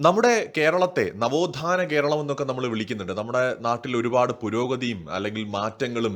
നമ്മുടെ കേരളത്തെ നവോത്ഥാന കേരളം എന്നൊക്കെ നമ്മൾ വിളിക്കുന്നുണ്ട്. നമ്മുടെ നാട്ടിൽ ഒരുപാട് പുരോഗതിയും അല്ലെങ്കിൽ മാറ്റങ്ങളും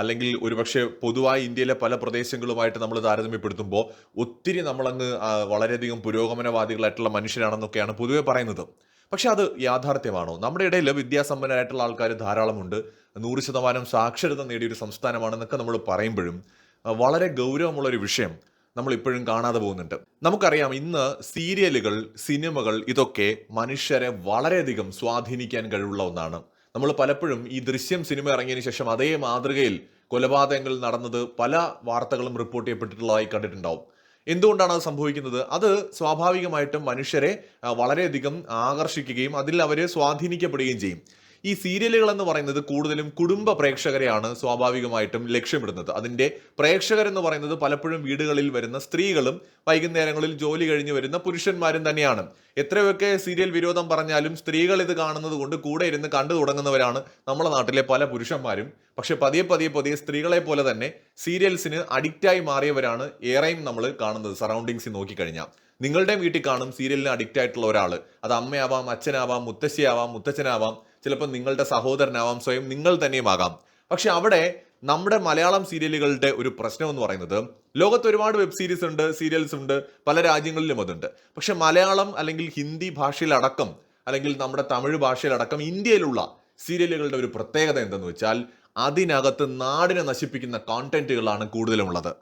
അല്ലെങ്കിൽ ഒരുപക്ഷെ പൊതുവായി ഇന്ത്യയിലെ പല പ്രദേശങ്ങളുമായിട്ട് നമ്മൾ താരതമ്യപ്പെടുത്തുമ്പോൾ ഒത്തിരി നമ്മളങ്ങ് വളരെയധികം പുരോഗമനവാദികളായിട്ടുള്ള മനുഷ്യരാണെന്നൊക്കെയാണ് പൊതുവെ പറയുന്നത്. പക്ഷെ അത് യാഥാർത്ഥ്യമാണോ? നമ്മുടെ ഇടയിൽ വിദ്യാസമ്പന്നരായിട്ടുള്ള ആൾക്കാർ ധാരാളമുണ്ട്. നൂറ് ശതമാനം സാക്ഷരത നേടിയൊരു സംസ്ഥാനമാണെന്നൊക്കെ നമ്മൾ പറയുമ്പോഴും വളരെ ഗൗരവമുള്ള ഒരു വിഷയം. നമ്മൾ ഇപ്പോഴും കാണാതെ പോകുന്നുണ്ട്. നമുക്കറിയാം ഇന്ന് സീരിയലുകൾ സിനിമകൾ ഇതൊക്കെ മനുഷ്യരെ വളരെയധികം സ്വാധീനിക്കാൻ കഴിവുള്ള ഒന്നാണ്. നമ്മൾ പലപ്പോഴും ഈ ദൃശ്യം സിനിമ ഇറങ്ങിയതിനു ശേഷം അതേ മാതൃകയിൽ കൊലപാതകങ്ങൾ നടന്നത് പല വാർത്തകളും റിപ്പോർട്ട് ചെയ്യപ്പെട്ടിട്ടുള്ളതായി കണ്ടിട്ടുണ്ടാവും. എന്തുകൊണ്ടാണ് അത് സംഭവിക്കുന്നത്? അത് സ്വാഭാവികമായിട്ടും മനുഷ്യരെ വളരെയധികം ആകർഷിക്കുകയും അതിൽ അവരെ സ്വാധീനിക്കപ്പെടുകയും ചെയ്യും. ഈ സീരിയലുകൾ എന്ന് പറയുന്നത് കൂടുതലും കുടുംബ പ്രേക്ഷകരെയാണ് സ്വാഭാവികമായിട്ടും ലക്ഷ്യമിടുന്നത്. അതിന്റെ പ്രേക്ഷകർ എന്ന് പറയുന്നത് പലപ്പോഴും വീടുകളിൽ വരുന്ന സ്ത്രീകളും വൈകുന്നേരങ്ങളിൽ ജോലി കഴിഞ്ഞ് വരുന്ന പുരുഷന്മാരും തന്നെയാണ്. എത്രയൊക്കെ സീരിയൽ വിരോധം പറഞ്ഞാലും സ്ത്രീകൾ ഇത് കാണുന്നത് കൊണ്ട് കൂടെ ഇരുന്ന് കണ്ടു തുടങ്ങുന്നവരാണ് നമ്മുടെ നാട്ടിലെ പല പുരുഷന്മാരും. പക്ഷെ പതിയെ പതിയെ പതിയെ സ്ത്രീകളെ പോലെ തന്നെ സീരിയൽസിന് അഡിക്റ്റായി മാറിയവരാണ് ഏറെയും നമ്മൾ കാണുന്നത് സറൗണ്ടിങ്സിൽ നോക്കിക്കഴിഞ്ഞാൽ. നിങ്ങളുടെ വീട്ടിൽ കാണും സീരിയലിന് അഡിക്റ്റ് ആയിട്ടുള്ള ഒരാൾ അത് അമ്മയാവാം അച്ഛനാവാം മുത്തശ്ശിയാവാം മുത്തച്ഛനാവാം ചിലപ്പോൾ നിങ്ങളുടെ സഹോദരനാവാം സ്വയം നിങ്ങൾ തന്നെയുമാകാം. പക്ഷെ അവിടെ നമ്മുടെ മലയാളം സീരിയലുകളുടെ ഒരു പ്രശ്നം എന്ന് പറയുന്നത് ലോകത്ത് ഒരുപാട് വെബ് സീരീസ് ഉണ്ട് സീരിയൽസ് ഉണ്ട് പല രാജ്യങ്ങളിലും അതുണ്ട്. പക്ഷെ മലയാളം അല്ലെങ്കിൽ ഹിന്ദി ഭാഷയിലടക്കം അല്ലെങ്കിൽ നമ്മുടെ തമിഴ് ഭാഷയിലടക്കം ഇന്ത്യയിലുള്ള സീരിയലുകളുടെ ഒരു പ്രത്യേകത എന്തെന്ന് വെച്ചാൽ അതിനകത്ത് നാടിനെ നശിപ്പിക്കുന്ന കോണ്ടന്റുകളാണ് കൂടുതലും ഉള്ളത്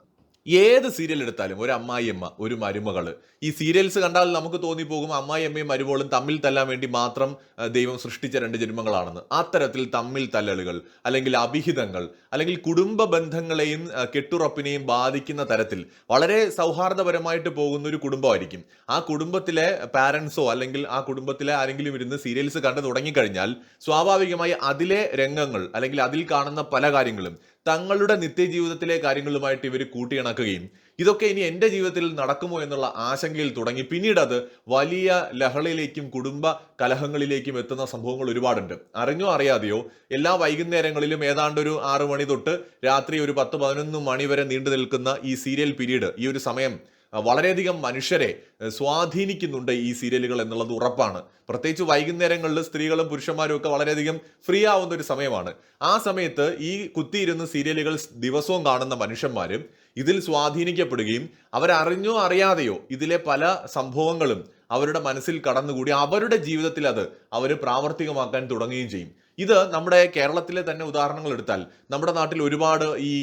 ഏത് സീരിയൽ എടുത്താലും ഒരു അമ്മായിയമ്മ ഒരു മരുമകൾ. ഈ സീരിയൽസ് കണ്ടാൽ നമുക്ക് തോന്നിപ്പോകും അമ്മായിയമ്മയും മരുമകളും തമ്മിൽ തല്ലാൻ വേണ്ടി മാത്രം ദൈവം സൃഷ്ടിച്ച രണ്ട് ജന്മങ്ങളാണെന്ന്. അത്തരത്തിൽ തമ്മിൽ തല്ലലുകൾ അല്ലെങ്കിൽ അഭിഹിതങ്ങൾ അല്ലെങ്കിൽ കുടുംബ ബന്ധങ്ങളെയും കെട്ടുറപ്പിനെയും ബാധിക്കുന്ന തരത്തിൽ വളരെ സൗഹാർദ്ദപരമായിട്ട് പോകുന്ന ഒരു കുടുംബമായിരിക്കും. ആ കുടുംബത്തിലെ പാരൻസോ അല്ലെങ്കിൽ ആ കുടുംബത്തിലെ ആരെങ്കിലും ഇരുന്ന് സീരിയൽസ് കണ്ടു തുടങ്ങിക്കഴിഞ്ഞാൽ സ്വാഭാവികമായി അതിലെ രംഗങ്ങൾ അല്ലെങ്കിൽ അതിൽ കാണുന്ന പല കാര്യങ്ങളും തങ്ങളുടെ നിത്യജീവിതത്തിലെ കാര്യങ്ങളുമായിട്ട് ഇവർ കൂട്ടിയിണക്കുകയും ഇതൊക്കെ ഇനി എന്റെ ജീവിതത്തിൽ നടക്കുമോ എന്നുള്ള ആശങ്കയിൽ തുടങ്ങി. പിന്നീട് അത് വലിയ ലഹളയിലേക്കും കുടുംബ കലഹങ്ങളിലേക്കും എത്തുന്ന സംഭവങ്ങൾ ഒരുപാടുണ്ട്. അറിഞ്ഞോ അറിയാതെയോ എല്ലാ വൈകുന്നേരങ്ങളിലും ഏതാണ്ട് ഒരു ആറു മണി തൊട്ട് രാത്രി ഒരു പത്ത് പതിനൊന്ന് മണി വരെ നീണ്ടു നിൽക്കുന്ന ഈ സീരിയൽ പീരീഡ് ഈ ഒരു സമയം വളരെയധികം മനുഷ്യരെ സ്വാധീനിക്കുന്നുണ്ട് ഈ സീരിയലുകൾ എന്നുള്ളത് ഉറപ്പാണ്. പ്രത്യേകിച്ച് വൈകുന്നേരങ്ങളിൽ സ്ത്രീകളും പുരുഷന്മാരും ഒക്കെ വളരെയധികം ഫ്രീ ആവുന്ന ഒരു സമയമാണ്. ആ സമയത്ത് ഈ കുത്തിയിരുന്ന് സീരിയലുകൾ ദിവസവും കാണുന്ന മനുഷ്യന്മാരും ഇതിൽ സ്വാധീനിക്കപ്പെടുകയും അവരറിഞ്ഞോ അറിയാതെയോ ഇതിലെ പല സംഭവങ്ങളും അവരുടെ മനസ്സിൽ കടന്നുകൂടി അവരുടെ ജീവിതത്തിൽ അത് അവർ പ്രാവർത്തികമാക്കാൻ തുടങ്ങുകയും ചെയ്യും. ഇത് നമ്മുടെ കേരളത്തിലെ തന്നെ ഉദാഹരണങ്ങൾ എടുത്താൽ നമ്മുടെ നാട്ടിൽ ഒരുപാട് ഈ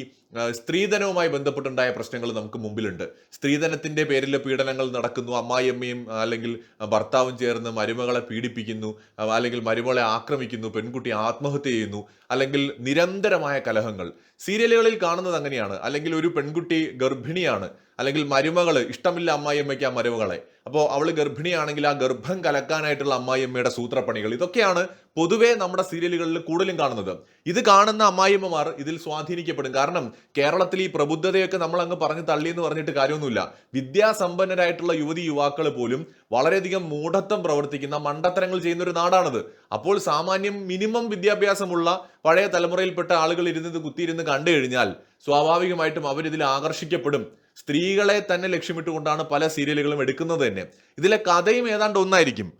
സ്ത്രീധനവുമായി ബന്ധപ്പെട്ടുണ്ടായ പ്രശ്നങ്ങൾ നമുക്ക് മുമ്പിലുണ്ട്. സ്ത്രീധനത്തിന്റെ പേരിൽ പീഡനങ്ങൾ നടക്കുന്നു അമ്മായിയമ്മയും അല്ലെങ്കിൽ ഭർത്താവും ചേർന്ന് മരുമകളെ പീഡിപ്പിക്കുന്നു അല്ലെങ്കിൽ മരുമകളെ ആക്രമിക്കുന്നു പെൺകുട്ടി ആത്മഹത്യ ചെയ്യുന്നു അല്ലെങ്കിൽ നിരന്തരമായ കലഹങ്ങൾ. സീരിയലുകളിൽ കാണുന്നത് അങ്ങനെയാണ്. അല്ലെങ്കിൽ ഒരു പെൺകുട്ടി ഗർഭിണിയാണ്. അല്ലെങ്കിൽ മരുമകൾ ഇഷ്ടമില്ല അമ്മായിയമ്മയ്ക്ക് ആ മരുമകളെ. അപ്പോൾ അവൾ ഗർഭിണിയാണെങ്കിൽ ആ ഗർഭം കലക്കാനായിട്ടുള്ള അമ്മായിയമ്മയുടെ സൂത്രപ്പണികൾ. ഇതൊക്കെയാണ് പൊതുവേ നമ്മുടെ സീരിയലുകളിൽ കൂടുതലും കാണുന്നത്. ഇത് കാണുന്ന അമ്മായിയമ്മമാർ ഇതിൽ സ്വാധീനിക്കപ്പെടും. കാരണം കേരളത്തിൽ ഈ പ്രബുദ്ധതയൊക്കെ നമ്മൾ അങ്ങ് പറഞ്ഞ് തള്ളി എന്ന് പറഞ്ഞിട്ട് കാര്യമൊന്നുമില്ല. വിദ്യാസമ്പന്നരായിട്ടുള്ള യുവതി യുവാക്കൾ പോലും വളരെയധികം മൂഢത്വം പ്രവർത്തിക്കുന്ന മണ്ടത്തരങ്ങൾ ചെയ്യുന്ന ഒരു നാടാണത്. അപ്പോൾ സാമാന്യം മിനിമം വിദ്യാഭ്യാസമുള്ള പഴയ തലമുറയിൽപ്പെട്ട ആളുകൾ ഇരുന്നത് കുത്തിയിരുന്ന് കണ്ടു കഴിഞ്ഞാൽ സ്വാഭാവികമായിട്ടും അവരിതിൽ ആകർഷിക്കപ്പെടും. സ്ത്രീകളെ തന്നെ ലക്ഷ്യമിട്ടുകൊണ്ടാണ് പല സീരിയലുകളും എടുക്കുന്നത് തന്നെ. ഇതിലെ കഥയും ഏതാണ്ട് ഒന്നായിരിക്കും.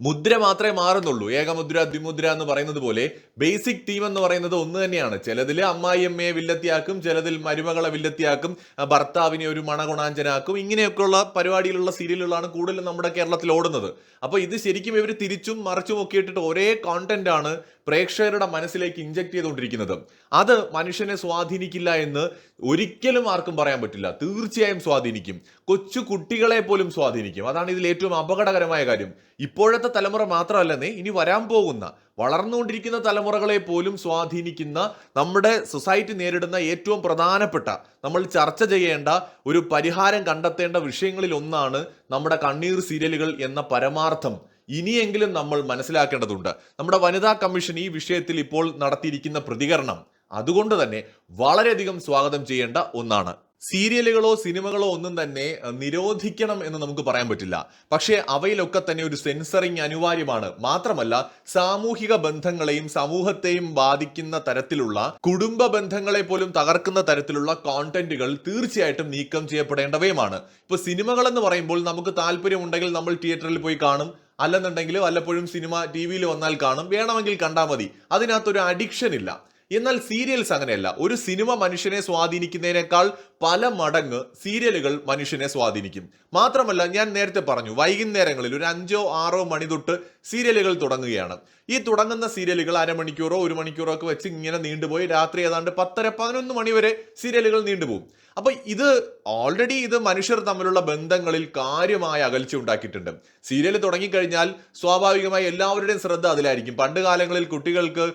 മുദ്ര മാത്രമേ മാറുന്നുള്ളൂ. ഏകമുദ്ര ദ്വിമുദ്ര എന്ന് പറയുന്നത് പോലെ ബേസിക് തീം എന്ന് പറയുന്നത് ഒന്ന് തന്നെയാണ്. ചിലതിൽ അമ്മായിയമ്മയെ വില്ലത്തിയാക്കും ചിലതിൽ മരുമകളെ വില്ലത്തിയാക്കും ഭർത്താവിനെ ഒരു മണഗുണാഞ്ചനാക്കും ഇങ്ങനെയൊക്കെയുള്ള പരിപാടിയിലുള്ള സീരിയലുകളാണ് കൂടുതലും നമ്മുടെ കേരളത്തിൽ ഓടുന്നത്. അപ്പോൾ ഇത് ശരിക്കും ഇവർ തിരിച്ചും മറിച്ചും ഒക്കെ ഇട്ടിട്ട് ഒരേ കോണ്ടന്റ് ആണ് പ്രേക്ഷകരുടെ മനസ്സിലേക്ക് ഇഞ്ചക്ട് ചെയ്തുകൊണ്ടിരിക്കുന്നത്. അത് മനുഷ്യനെ സ്വാധീനിക്കില്ല എന്ന് ഒരിക്കലും ആർക്കും പറയാൻ പറ്റില്ല. തീർച്ചയായും സ്വാധീനിക്കും. കൊച്ചു കുട്ടികളെ പോലും സ്വാധീനിക്കും. അതാണ് ഇതിൽ ഏറ്റവും അപകടകരമായ കാര്യം. ഇപ്പോഴത്തെ തലമുറ മാത്രമല്ലെന്നേ ഇനി വരാൻ പോകുന്ന വളർന്നുകൊണ്ടിരിക്കുന്ന തലമുറകളെ പോലും സ്വാധീനിക്കുന്ന നമ്മുടെ സൊസൈറ്റി നേരിടുന്ന ഏറ്റവും പ്രധാനപ്പെട്ട നമ്മൾ ചർച്ച ചെയ്യേണ്ട ഒരു പരിഹാരം കണ്ടെത്തേണ്ട വിഷയങ്ങളിൽ ഒന്നാണ് നമ്മുടെ കണ്ണീർ സീരിയലുകൾ എന്ന പരമാർത്ഥം. ഇനിയെങ്കിലും നമ്മൾ മനസ്സിലാക്കേണ്ടതുണ്ട്. നമ്മുടെ വനിതാ കമ്മീഷൻ ഈ വിഷയത്തിൽ ഇപ്പോൾ നടത്തിയിരിക്കുന്ന പ്രതികരണം അതുകൊണ്ട് തന്നെ വളരെയധികം സ്വാഗതം ചെയ്യേണ്ട ഒന്നാണ്. സീരിയലുകളോ സിനിമകളോ ഒന്നും തന്നെ നിരോധിക്കണം എന്ന് നമുക്ക് പറയാൻ പറ്റില്ല. പക്ഷേ അവയിലൊക്കെ തന്നെ ഒരു സെൻസറിങ് അനിവാര്യമാണ്. മാത്രമല്ല സാമൂഹിക ബന്ധങ്ങളെയും സമൂഹത്തെയും ബാധിക്കുന്ന തരത്തിലുള്ള കുടുംബ ബന്ധങ്ങളെ പോലും തകർക്കുന്ന തരത്തിലുള്ള കോണ്ടന്റുകൾ തീർച്ചയായിട്ടും നീക്കം ചെയ്യപ്പെടേണ്ടവയുമാണ്. ഇപ്പൊ സിനിമകൾ എന്ന് പറയുമ്പോൾ നമുക്ക് താല്പര്യമുണ്ടെങ്കിൽ നമ്മൾ തിയേറ്ററിൽ പോയി കാണും. അല്ലെന്നുണ്ടെങ്കിൽ വല്ലപ്പോഴും സിനിമ ടി വിയിൽ വന്നാൽ കാണും. വേണമെങ്കിൽ കണ്ടാൽ മതി. അതിനകത്തൊരു അഡിക്ഷൻ ഇല്ല. എന്നാൽ സീരിയൽസ് അങ്ങനെയല്ല. ഒരു സിനിമ മനുഷ്യനെ സ്വാധീനിക്കുന്നതിനേക്കാൾ പല മടങ്ങ് സീരിയലുകൾ മനുഷ്യനെ സ്വാധീനിക്കും. മാത്രമല്ല ഞാൻ നേരത്തെ പറഞ്ഞു വൈകുന്നേരങ്ങളിൽ ഒരു അഞ്ചോ ആറോ മണി തൊട്ട് സീരിയലുകൾ തുടങ്ങുകയാണ്. ഈ തുടങ്ങുന്ന സീരിയലുകൾ അരമണിക്കൂറോ ഒരു മണിക്കൂറോ ഒക്കെ വെച്ച് ഇങ്ങനെ നീണ്ടുപോയി രാത്രി ഏതാണ്ട് പത്തര പതിനൊന്ന് മണി വരെ സീരിയലുകൾ നീണ്ടുപോകും. അപ്പൊ ഇത് ഓൾറെഡി ഇത് മനുഷ്യർ തമ്മിലുള്ള ബന്ധങ്ങളിൽ കാര്യമായ അകൽച്ച ഉണ്ടാക്കിയിട്ടുണ്ട്. സീരിയൽ തുടങ്ങിക്കഴിഞ്ഞാൽ സ്വാഭാവികമായി എല്ലാവരുടെയും ശ്രദ്ധ അതിലായിരിക്കും. പണ്ട് കാലങ്ങളിൽ കുട്ടികൾക്ക്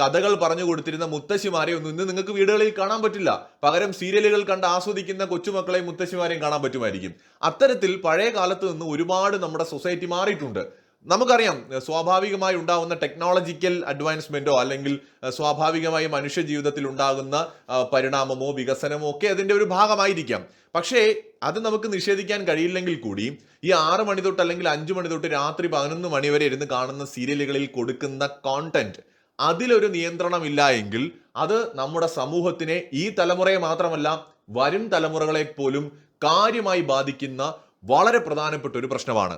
കഥകൾ പറഞ്ഞു കൊടുത്തിരുന്ന മുത്തശ്ശിമാരെ ഒന്നും ഇന്ന് നിങ്ങൾക്ക് വീടുകളിൽ കാണാൻ പറ്റില്ല. പകരം സീരിയലുകൾ കണ്ട് ആസ്വദിക്കുന്ന കൊച്ചുമക്കളെയും മുത്തശ്ശിമാരെയും കാണാൻ പറ്റുമായിരിക്കും. അത്തരത്തിൽ പഴയ കാലത്ത് നിന്ന് ഒരുപാട് നമ്മുടെ സൊസൈറ്റി മാറിയിട്ടുണ്ട്. നമുക്കറിയാം സ്വാഭാവികമായി ഉണ്ടാകുന്ന ടെക്നോളജിക്കൽ അഡ്വാൻസ്മെന്റോ അല്ലെങ്കിൽ സ്വാഭാവികമായി മനുഷ്യ ജീവിതത്തിൽ ഉണ്ടാകുന്ന പരിണാമമോ വികസനമോ ഒക്കെ അതിന്റെ ഒരു ഭാഗമായിരിക്കാം. പക്ഷേ അത് നമുക്ക് നിഷേധിക്കാൻ കഴിയില്ലെങ്കിൽ കൂടി ഈ ആറ് മണി തൊട്ട് അല്ലെങ്കിൽ അഞ്ചു മണി തൊട്ട് രാത്രി പതിനൊന്ന് മണി വരെ ഇരുന്ന് കാണുന്ന സീരിയലുകളിൽ കൊടുക്കുന്ന കോണ്ടന്റ് അതിലൊരു നിയന്ത്രണമില്ല എങ്കിൽ അത് നമ്മുടെ സമൂഹത്തിനെ ഈ തലമുറയെ മാത്രമല്ല വരും തലമുറകളെ പോലും കാര്യമായി ബാധിക്കുന്ന വളരെ പ്രധാനപ്പെട്ട ഒരു പ്രശ്നമാണ്.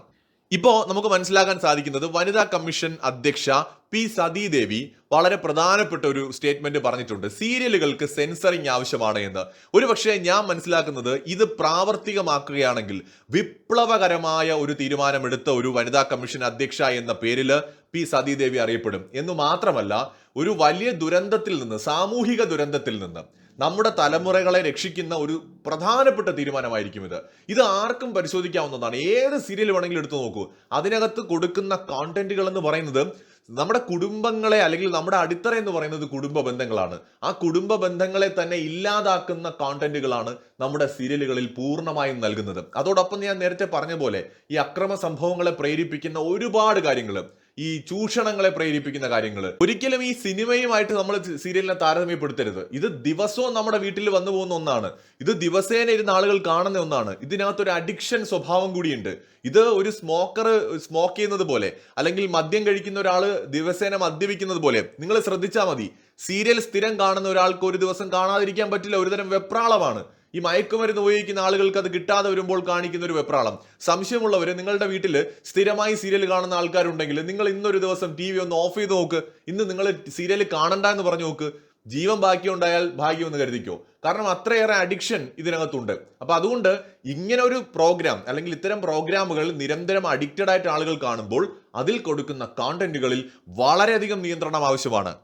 ഇപ്പോ നമുക്ക് മനസ്സിലാക്കാൻ സാധിക്കുന്നത് വനിതാ കമ്മീഷൻ അധ്യക്ഷ പി സതീദേവി വളരെ പ്രധാനപ്പെട്ട ഒരു സ്റ്റേറ്റ്മെന്റ് പറഞ്ഞിട്ടുണ്ട്. സീരിയലുകൾക്ക് സെൻസറിങ് ആവശ്യമാണ് എന്ന്. ഒരുപക്ഷെ ഞാൻ മനസ്സിലാക്കുന്നത് ഇത് പ്രാവർത്തികമാക്കുകയാണെങ്കിൽ വിപ്ലവകരമായ ഒരു തീരുമാനമെടുത്ത ഒരു വനിതാ കമ്മീഷൻ അധ്യക്ഷ എന്ന പേരിൽ പി സതീദേവി അറിയപ്പെടും. എന്ന് മാത്രമല്ല ഒരു വലിയ ദുരന്തത്തിൽ നിന്ന് സാമൂഹിക ദുരന്തത്തിൽ നിന്ന് നമ്മുടെ തലമുറകളെ രക്ഷിക്കുന്ന ഒരു പ്രധാനപ്പെട്ട തീരുമാനമായിരിക്കും ഇത്. ഇത് ആർക്കും പരിശോധിക്കാവുന്നതാണ്. ഏത് സീരിയൽ വേണമെങ്കിലും എടുത്തു നോക്കൂ. അതിനകത്ത് കൊടുക്കുന്ന കോണ്ടന്റുകൾ എന്ന് പറയുന്നത് നമ്മുടെ കുടുംബങ്ങളെ അല്ലെങ്കിൽ നമ്മുടെ അടിത്തറ എന്ന് പറയുന്നത് കുടുംബ ബന്ധങ്ങളാണ്. ആ കുടുംബ ബന്ധങ്ങളെ തന്നെ ഇല്ലാതാക്കുന്ന കോണ്ടന്റുകളാണ് നമ്മുടെ സീരിയലുകളിൽ പൂർണമായും നൽകുന്നത്. അതോടൊപ്പം ഞാൻ നേരത്തെ പറഞ്ഞ പോലെ ഈ അക്രമ സംഭവങ്ങളെ പ്രേരിപ്പിക്കുന്ന ഒരുപാട് കാര്യങ്ങൾ ഈ ചൂഷണങ്ങളെ പ്രേരിപ്പിക്കുന്ന കാര്യങ്ങൾ ഒരിക്കലും ഈ സിനിമയുമായിട്ട് നമ്മൾ സീരിയലിനെ താരതമ്യപ്പെടുത്തരുത്. ഇത് ദിവസവും നമ്മുടെ വീട്ടിൽ വന്നു പോകുന്ന ഒന്നാണ്. ഇത് ദിവസേന ഇരുന്ന ആളുകൾ കാണുന്ന ഒന്നാണ്. ഇതിനകത്തൊരു അഡിക്ഷൻ സ്വഭാവം കൂടിയുണ്ട്. ഇത് ഒരു സ്മോക്കർ സ്മോക്ക് ചെയ്യുന്നത് പോലെ അല്ലെങ്കിൽ മദ്യം കഴിക്കുന്ന ഒരാൾ ദിവസേന മദ്യപിക്കുന്നത് പോലെ നിങ്ങൾ ശ്രദ്ധിച്ചാൽ മതി. സീരിയൽ സ്ഥിരം കാണുന്ന ഒരാൾക്ക് ഒരു ദിവസം കാണാതിരിക്കാൻ പറ്റില്ല. ഒരുതരം വെപ്രാളമാണ്. ഈ മയക്കുമരുന്ന് ഉപയോഗിക്കുന്ന ആളുകൾക്ക് അത് കിട്ടാതെ വരുമ്പോൾ കാണിക്കുന്ന ഒരു വെപ്രാളം. സംശയമുള്ളവർ നിങ്ങളുടെ വീട്ടിൽ സ്ഥിരമായി സീരിയൽ കാണുന്ന ആൾക്കാരുണ്ടെങ്കിൽ നിങ്ങൾ ഇന്നൊരു ദിവസം ടി വി ഒന്ന് ഓഫ് ചെയ്ത് നോക്ക്. ഇന്ന് നിങ്ങൾ സീരിയൽ കാണണ്ട എന്ന് പറഞ്ഞു നോക്ക്. ജീവൻ ബാക്കിയുണ്ടായാൽ ഭാഗ്യം എന്ന് കരുതിക്കോ. കാരണം അത്രയേറെ അഡിക്ഷൻ ഇതിനകത്തുണ്ട്. അപ്പൊ അതുകൊണ്ട് ഇങ്ങനെ ഒരു പ്രോഗ്രാം അല്ലെങ്കിൽ ഇത്തരം പ്രോഗ്രാമുകൾ നിരന്തരം അഡിക്റ്റഡ് ആയിട്ട് ആളുകൾ കാണുമ്പോൾ അതിൽ കൊടുക്കുന്ന കോണ്ടന്റുകളിൽ വളരെയധികം നിയന്ത്രണം ആവശ്യമാണ്.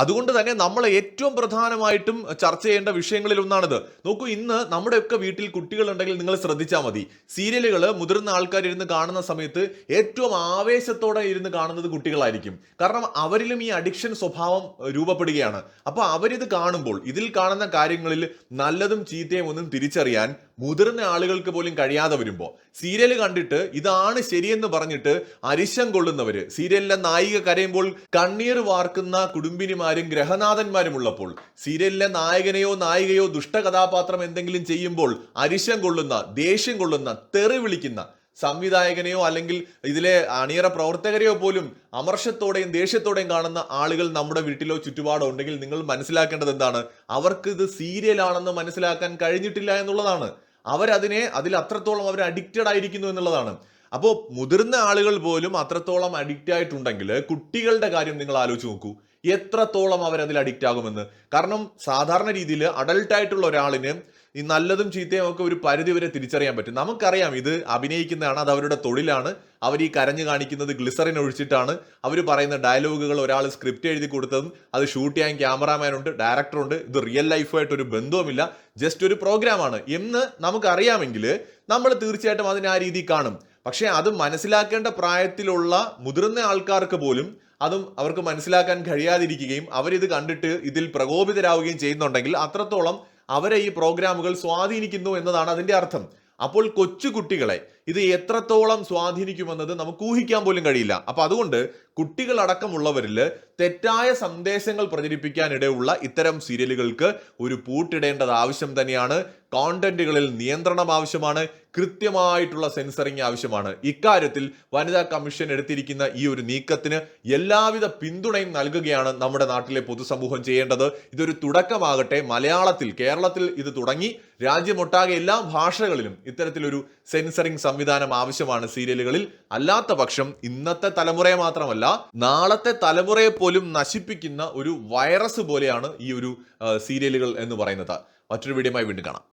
അതുകൊണ്ട് തന്നെ നമ്മൾ ഏറ്റവും പ്രധാനമായിട്ടും ചർച്ച ചെയ്യേണ്ട വിഷയങ്ങളിൽ ഒന്നാണിത്. നോക്കൂ ഇന്ന് നമ്മുടെയൊക്കെ വീട്ടിൽ കുട്ടികളുണ്ടെങ്കിൽ നിങ്ങൾ ശ്രദ്ധിച്ചാൽ മതി. സീരിയലുകൾ മുതിർന്ന ആൾക്കാർ ഇരുന്ന് കാണുന്ന സമയത്ത് ഏറ്റവും ആവേശത്തോടെ ഇരുന്ന് കാണുന്നത് കുട്ടികളായിരിക്കും. കാരണം അവരിലും ഈ അഡിക്ഷൻ സ്വഭാവം രൂപപ്പെടുകയാണ്. അപ്പോൾ അവരിത് കാണുമ്പോൾ ഇതിൽ കാണുന്ന കാര്യങ്ങളിൽ നല്ലതും ചീത്തയും ഒന്നും തിരിച്ചറിയാൻ മുതിർന്ന ആളുകൾക്ക് പോലും കഴിയാതെ വരുമ്പോൾ സീരിയൽ കണ്ടിട്ട് ഇതാണ് ശരിയെന്ന് പറഞ്ഞിട്ട് അരിശം കൊള്ളുന്നവര് സീരിയലിലെ നായിക കരയുമ്പോൾ കണ്ണീർ വാർക്കുന്ന കുടുംബിനിമാരും ഗ്രഹനാഥന്മാരും ഉള്ളപ്പോൾ സീരിയലിലെ നായകനെയോ നായികയോ ദുഷ്ടകഥാപാത്രം എന്തെങ്കിലും ചെയ്യുമ്പോൾ അരിശം കൊള്ളുന്ന ദേഷ്യം കൊള്ളുന്ന തെറി വിളിക്കുന്ന സംവിധായകനെയോ അല്ലെങ്കിൽ ഇതിലെ അണിയറ പ്രവർത്തകരെയോ പോലും അമർഷത്തോടെയും ദേഷ്യത്തോടെയും കാണുന്ന ആളുകൾ നമ്മുടെ വീട്ടിലോ ചുറ്റുപാടോ ഉണ്ടെങ്കിൽ നിങ്ങൾ മനസ്സിലാക്കേണ്ടത് എന്താണ്? അവർക്ക് ഇത് സീരിയലാണെന്ന് മനസ്സിലാക്കാൻ കഴിഞ്ഞിട്ടില്ല എന്നുള്ളതാണ്. അവരതിനെ അതിൽ അത്രത്തോളം അവർ അഡിക്റ്റഡ് ആയിരിക്കുന്നു എന്നുള്ളതാണ്. അപ്പോൾ മുതിർന്ന ആളുകൾ പോലും അത്രത്തോളം അഡിക്റ്റ് ആയിട്ടുണ്ടെങ്കിൽ കുട്ടികളുടെ കാര്യം നിങ്ങൾ ആലോചിച്ച് നോക്കൂ. എത്രത്തോളം അവരതിൽ അഡിക്റ്റ് ആകുമെന്ന്. കാരണം സാധാരണ രീതിയിൽ അഡൾട്ട് ആയിട്ടുള്ള ഒരാളിന് ഈ നല്ലതും ചീത്തയും ഒക്കെ ഒരു പരിധി വരെ തിരിച്ചറിയാൻ പറ്റും. നമുക്കറിയാം ഇത് അഭിനയിക്കുന്നതാണ് അത് അവരുടെ തൊഴിലാണ്. അവർ ഈ കരഞ്ഞു കാണിക്കുന്നത് ഗ്ലിസറിൻ ഒഴിച്ചിട്ടാണ്. അവർ പറയുന്ന ഡയലോഗുകൾ ഒരാൾ സ്ക്രിപ്റ്റ് എഴുതി കൊടുത്തതും അത് ഷൂട്ട് ചെയ്യാൻ ഡയറക്ടർ ഉണ്ട് ഇത് റിയൽ ലൈഫുമായിട്ട് ഒരു ബന്ധവുമില്ല. ജസ്റ്റ് ഒരു പ്രോഗ്രാമാണ് എന്ന് നമുക്കറിയാമെങ്കിൽ നമ്മൾ തീർച്ചയായിട്ടും അതിനെ ആ രീതി കാണും. പക്ഷേ അത് മനസ്സിലാക്കേണ്ട പ്രായത്തിലുള്ള മുതിർന്ന ആൾക്കാർക്ക് പോലും അതും അവർക്ക് മനസ്സിലാക്കാൻ കഴിയാതിരിക്കുകയും അവരിത് കണ്ടിട്ട് ഇതിൽ പ്രകോപിതരാവുകയും ചെയ്യുന്നുണ്ടെങ്കിൽ അത്രത്തോളം അവരെ ഈ പ്രോഗ്രാമുകൾ സ്വാധീനിക്കുന്നു എന്നതാണ് അതിന്റെ അർത്ഥം. അപ്പോൾ കൊച്ചു കുട്ടികളെ ഇത് എത്രത്തോളം സ്വാധീനിക്കുമെന്നത് നമുക്ക് ഊഹിക്കാൻ പോലും കഴിയില്ല. അപ്പൊ അതുകൊണ്ട് കുട്ടികളടക്കമുള്ളവരിൽ തെറ്റായ സന്ദേശങ്ങൾ പ്രചരിപ്പിക്കാനിടയുള്ള ഇത്തരം സീരിയലുകൾക്ക് ഒരു പൂട്ടിടേണ്ടത് ആവശ്യം തന്നെയാണ്. കോണ്ടന്റുകളിൽ നിയന്ത്രണം ആവശ്യമാണ്. കൃത്യമായിട്ടുള്ള സെൻസറിങ് ആവശ്യമാണ്. ഇക്കാര്യത്തിൽ വനിതാ കമ്മീഷൻ എടുത്തിരിക്കുന്ന ഈ ഒരു നീക്കത്തിന് എല്ലാവിധ പിന്തുണയും നൽകുകയാണ് നമ്മുടെ നാട്ടിലെ പൊതുസമൂഹം ചെയ്യേണ്ടത്. ഇതൊരു തുടക്കമാകട്ടെ. മലയാളത്തിൽ കേരളത്തിൽ ഇത് തുടങ്ങി. രാജ്യമൊട്ടാകെ എല്ലാ ഭാഷകളിലും ഇത്തരത്തിലൊരു സെൻസറിങ് സംവിധാനം ആവശ്യമാണ് സീരിയലുകളിൽ. അല്ലാത്ത പക്ഷം ഇന്നത്തെ തലമുറയെ മാത്രമല്ല നാളത്തെ തലമുറയെ പോലും നശിപ്പിക്കുന്ന ഒരു വൈറസ് പോലെയാണ് ഈ ഒരു സീരിയലുകൾ എന്ന് പറയുന്നത്. മറ്റൊരു വീഡിയോയുമായി വീണ്ടും കാണാം.